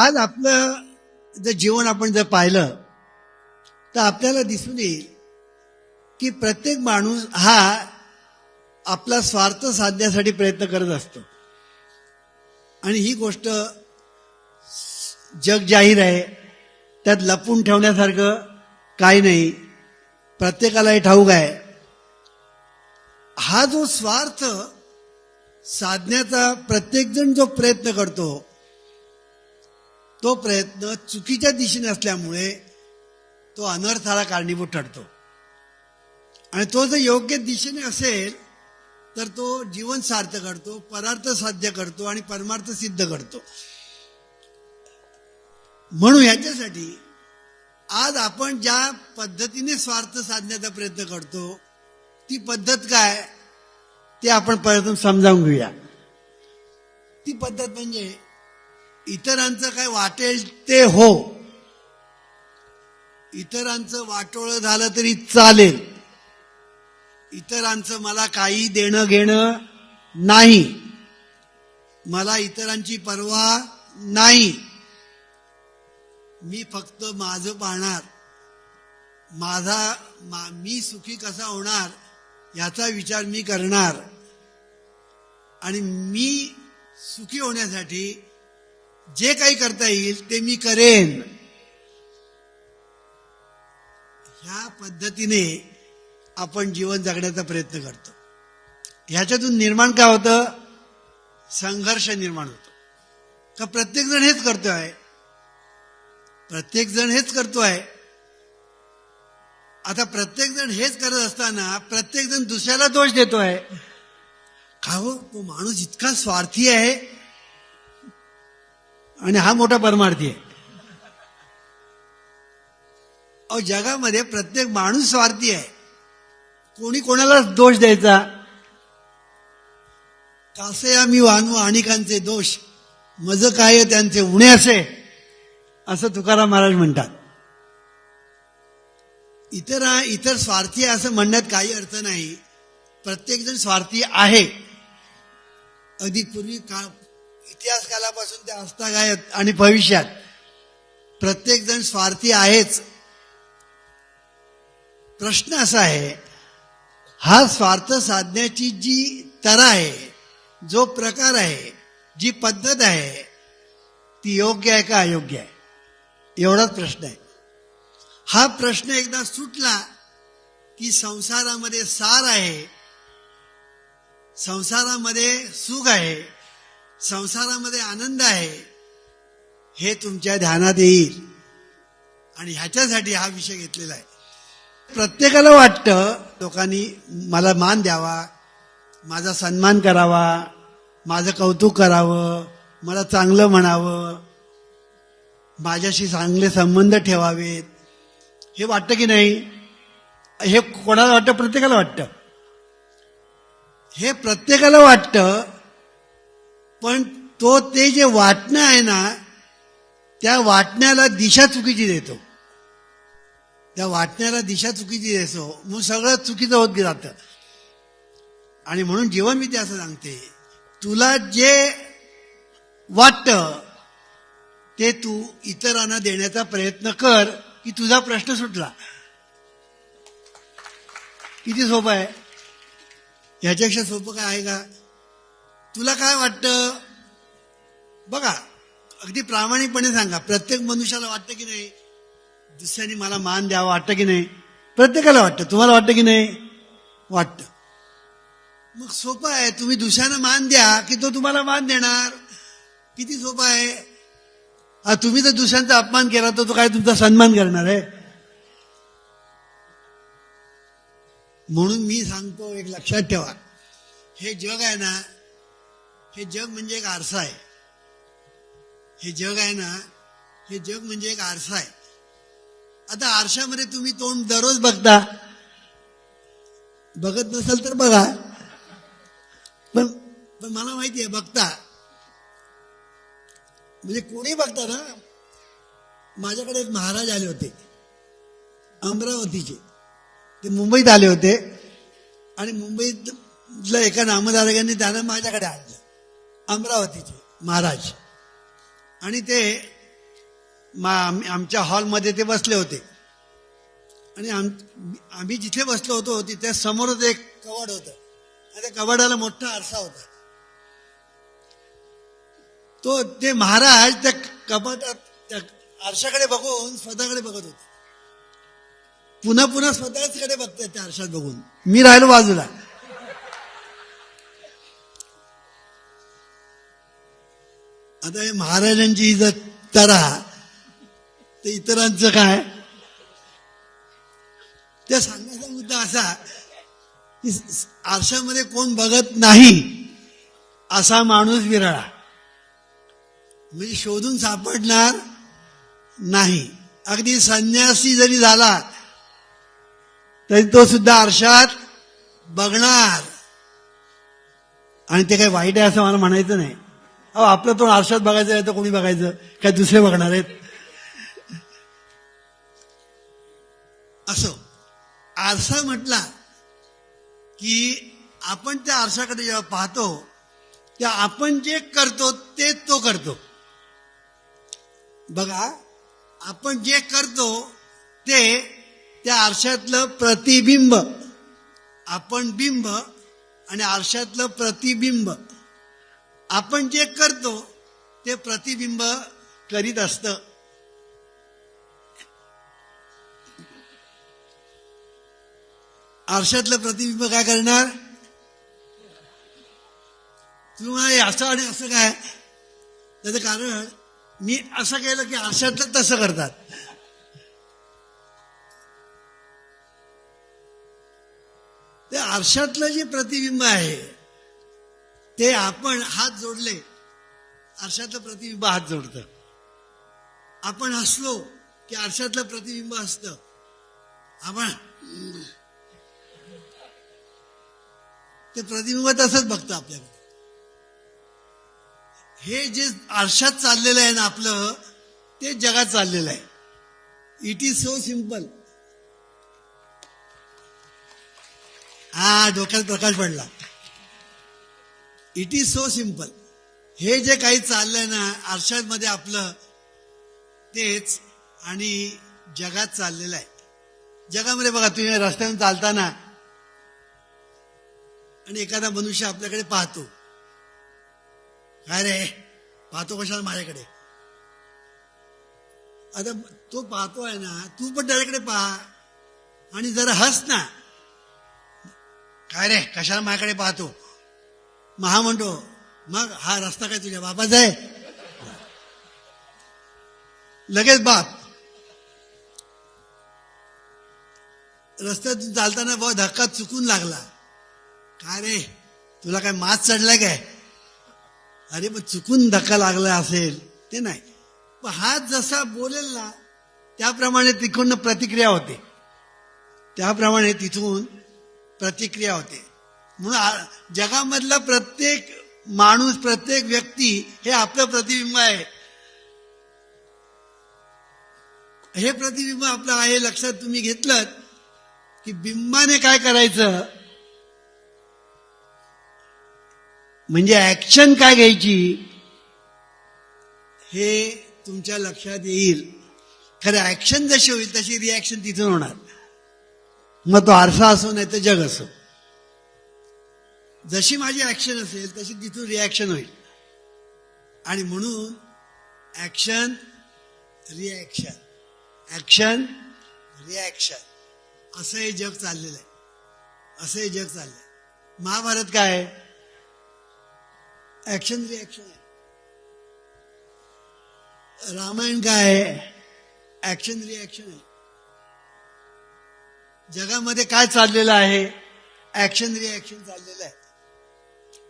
आज आपलं जर जीवन आपण जर पाहिलं तर आपल्याला दिसून येईल की प्रत्येक माणूस हा आपला स्वार्थ साधण्यासाठी प्रयत्न करत असतो. आणि ही गोष्ट जग जाहीर आहे त्यात लपून ठेवण्यासारखं काही नाही. प्रत्येकाला हे ठाऊक आहे. हा जो स्वार्थ साधण्याचा प्रत्येकजण जो प्रयत्न करतो तो प्रयत्न चुकीच्या दिशेने असल्यामुळे तो अनर्थाला कारणीभूत ठरतो. आणि तो जर योग्य दिशेने असेल तर तो जीवन सार्थ करतो परार्थ साध्य करतो आणि परमार्थ सिद्ध करतो. म्हणून ह्याच्यासाठी आज आपण ज्या पद्धतीने स्वार्थ साधण्याचा प्रयत्न करतो ती पद्धत काय ते आपण प्रयत्न समजावून घेऊया. ती पद्धत म्हणजे इतरांचं काय वाटेल ते हो. इतरांचं वाटोळं झालं तरी चालेल. इतरांचं मला काही देणं घेणं नाही. मला इतरांची पर्वा नाही. मी फक्त माझं पाहणार. माझा मा, मी सुखी कसा होणार याचा विचार मी करणार. आणि मी सुखी होण्यासाठी जे काही करता येईल ते मी करेन. ह्या पद्धतीने आपण जीवन जगण्याचा प्रयत्न करतो. ह्याच्यातून निर्माण काय होतं? संघर्ष निर्माण होतो. का प्रत्येक जण हेच करतोय? प्रत्येक जण हेच करतो आहे आता प्रत्येक जण हेच करत असताना प्रत्येक जण दुसऱ्याला दोष देतोय. का हो? तो माणूस इतका स्वार्थी आहे. आणि हा मोठा परमार्थी आहे. अहो जगामध्ये प्रत्येक माणूस स्वार्थी आहे. कोणी कोणाला दोष द्यायचा? कासे आम्ही वानू अनेकांचे दोष. मज काय त्यांचे उणे असे? असं तुकाराम महाराज म्हणतात. इतर इतर स्वार्थी असं म्हणण्यात काही अर्थ नाही. प्रत्येक जण स्वार्थी आहे. अगदी पूर्वी का इतिहास कालापासून ते हस्तागायत आणि भविष्यात. प्रत्येक जण स्वार्थी आहेच. प्रश्न असा आहे हा स्वार्थ साधण्याची जी तरा आहे जो प्रकार आहे जी पद्धत आहे ती योग्य आहे का अयोग्य आहे? एवढाच प्रश्न आहे. हा प्रश्न एकदा सुटला की संसारामध्ये सार आहे संसारामध्ये सुख आहे संसारामध्ये आनंद आहे हे तुमच्या ध्यानात येईल. आणि ह्याच्यासाठी हा विषय घेतलेला आहे. प्रत्येकाला वाटतं लोकांनी मला मान द्यावा माझा सन्मान करावा माझं कौतुक करावं मला चांगलं म्हणावं माझ्याशी चांगले संबंध ठेवावेत. हे वाटतं की नाही? हे कोणाला वाटतं? प्रत्येकाला वाटतं. हे प्रत्येकाला वाटतं पण तो ते जे वाटणं आहे ना त्या वाटण्याला दिशा चुकीची देतो. त्या वाटण्याला दिशा चुकीची देतो. मग सगळं चुकीचं होत जातं आणि म्हणून जेव्हा मी ते असं सांगते तुला जे वाटतं ते तू इतरांना देण्याचा प्रयत्न कर की तुझा प्रश्न सुटला. किती सोपं आहे? ह्याच्यापेक्षा सोपं काय आहे का? तुला काय वाटतं? बघा अगदी प्रामाणिकपणे सांगा. प्रत्येक मनुष्याला वाटतं की नाही दुसऱ्याने मला मान द्यावा वाटतं की नाही? प्रत्येकाला वाटतं. तुम्हाला वाटतं की नाही? वाटतं. मग सोपं आहे. तुम्ही दुसऱ्यानं मान द्या की तो तुम्हाला मान देणार. किती सोपं आहे? हा तुम्ही जर दुसऱ्यांचा अपमान केला तर तो काय तुमचा सन्मान करणार आहे? म्हणून मी सांगतो एक लक्षात ठेवा. हे जग आहे ना हे जग म्हणजे एक आरसा आहे. हे जग आहे ना हे जग म्हणजे एक आरसा आहे. आता आरशामध्ये तुम्ही तोंड दररोज बघता. बघत नसेल तर बघा. पण पण मला माहिती आहे बघता. म्हणजे कोणी बघता ना माझ्याकडे एक महाराज आले होते. अमरावतीचे. ते मुंबईत आले होते. आणि मुंबईतल्या एका नामधारकांनी त्यांना माझ्याकडे आणलं. अमरावतीचे महाराज. आणि ते मा आमच्या हॉलमध्ये ते बसले होते. आणि आम आम्ही जिथे बसलो होतो तिथे समोरच एक कवाड होतं. आणि त्या कवाडाला मोठा आरसा होता. तो ते महाराज त्या कपाटात त्या आरशाकडे बघून स्वतःकडे बघत होते. पुन्हा पुन्हा स्वतःचकडे बघतात त्या आरशात बघून. मी राहिलो बाजूला. आता हे महाराजांची इज्जत जर तरा तर इतरांचं काय? त्या सांगण्याचा मुद्दा असा की आरशामध्ये कोण बघत नाही असा माणूस विरळा. म्हणजे शोधून सापडणार नाही. अगदी संन्यासी जरी झाला तरी तो सुद्धा आरशात बघणार. आणि ते काही वाईट आहे असं मला म्हणायचं नाही. अहो आपलं तोंड आरशात बघायचं आहे तर कोणी बघायचं? काय दुसरे बघणार आहेत? असो आरसा म्हटला की आपण त्या आरशाकडे जेव्हा पाहतो तेव्हा आपण जे करतो ते तो करतो. बघा आपण जे करतो ते त्या आरशातलं प्रतिबिंब आपण बिंब आणि आरशातलं प्रतिबिंब आपण जे करतो ते प्रतिबिंब करीत असतं. आरशातलं प्रतिबिंब काय करणार? तुम्हाला हे असं आणि असं काय? त्याचं कारण मी असं केलं की आरशातलं तसं करतात. ते आरशातलं जे प्रतिबिंब आहे ते आपण हात जोडले आरशातलं प्रतिबिंब हात जोडतं. आपण हसलो की आरशातलं प्रतिबिंब असतं आपण ते प्रतिबिंब तसंच बघतं आपल्याकडे हे जे आरशात चाललेलं आहे ना आपलं ते जगात चाललेलं आहे. इट इज सो सिंपल हा डोक्यात प्रकाश पडला. इट इज सो सिंपल हे जे काही चाललंय ना आरशामध्ये आपलं तेच आणि जगात चाललेलं आहे. जगामध्ये बघा तुम्ही रस्त्याने चालताना आणि एखादा मनुष्य आपल्याकडे पाहतो. काय रे? पाहतो कशाला माझ्याकडे? आता तो पाहतो आहे ना तू पण त्याच्याकडे पहा. आणि जरा हस ना. काय रे? कशाला माझ्याकडे पाहतो? महा म्हणतो मग हा रस्ता काय तुझ्या बापाचा आहे? लगेच बाप. रस्त्यातून चालताना बाबा धक्का चुकून लागला. काय रे? तुला काय मात चढलाय काय? अरे पण चुकून धक्का लागला असेल ते नाही. पण हा जसा बोलेल ना त्याप्रमाणे तिकडून प्रतिक्रिया होते. त्याप्रमाणे तिथून प्रतिक्रिया होते. म्हणून जगामधला प्रत्येक माणूस प्रत्येक व्यक्ती हे आपलं प्रतिबिंब आहे. हे प्रतिबिंब आपलं आहे लक्षात तुम्ही घेतलं की बिंबाने काय करायचं? म्हणजे ऍक्शन काय घ्यायची? हे तुमच्या लक्षात येईल. खरं ऍक्शन जशी होईल तशी रिॲक्शन तिथून होणार. मग तो आरसा असो नाही तर जग असो. जशी माझी ऍक्शन असेल तशी तिथून रिॲक्शन होईल. आणि म्हणून ऍक्शन रिॲक्शन ऍक्शन रिॲक्शन असं हे जग चाललेलं आहे. असं हे जग चाललंय. महाभारत काय? आहे ऍक्शन रिॲक्शन आहे रामायण काय? आहे ऍक्शन रिॲक्शन आहे जगामध्ये काय चाललेलं आहे? ऍक्शन रिॲक्शन चाललेलं आहे.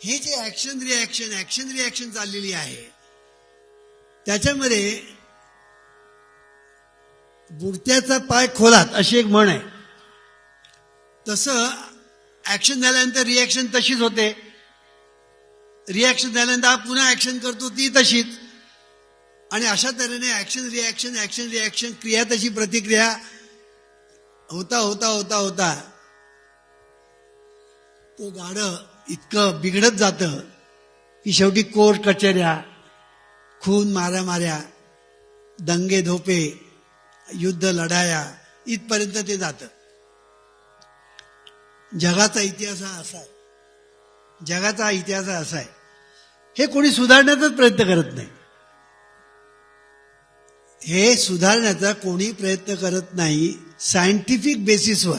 हे जे ऍक्शन रिॲक्शन ऍक्शन रिॲक्शन चाललेली आहे त्याच्यामध्ये बुडत्याचा पाय खोलात अशी एक म्हण आहे. तसं ऍक्शन झाल्यानंतर रिॲक्शन तशीच होते. रिॲक्शन झाल्यानंतर हा पुन्हा ऍक्शन करतो ती तशीच. आणि अशा तऱ्हेने ऍक्शन रिॲक्शन ऍक्शन रिॲक्शन क्रिया तशी प्रतिक्रिया होता होता होता होता. तो गाडं इतकं बिघडत जातं की शेवटी कोर्ट कचेऱ्या खून माऱ्या दंगे धोपे युद्ध लढाया इथपर्यंत ते जातं. जगाचा इतिहास हा असा आहे. जगाचा इतिहास हा असा आहे. हे कोणी सुधारण्याचाच प्रयत्न करत नाही. हे सुधारण्याचा कोणी प्रयत्न करत नाही सायंटिफिक बेसिसवर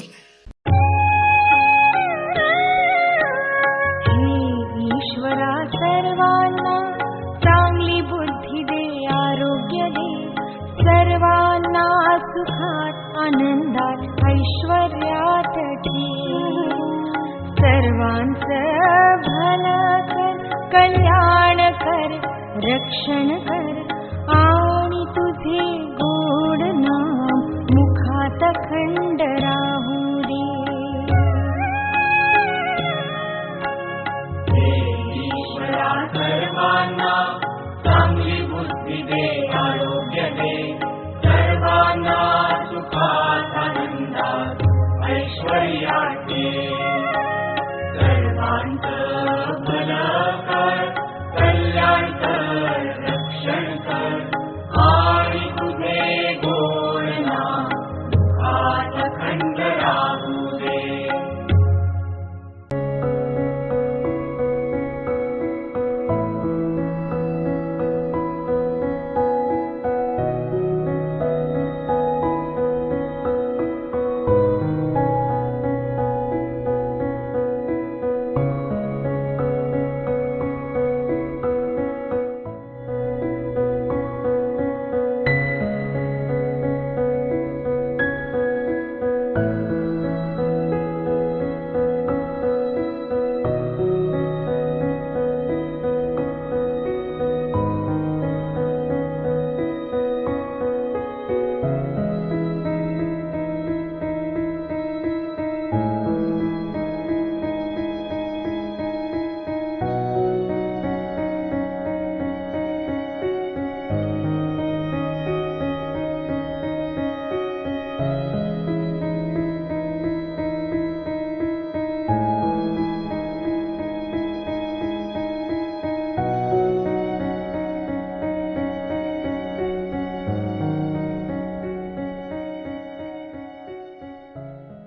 सर्वांचं भलं कर कल्याण कर रक्षण कर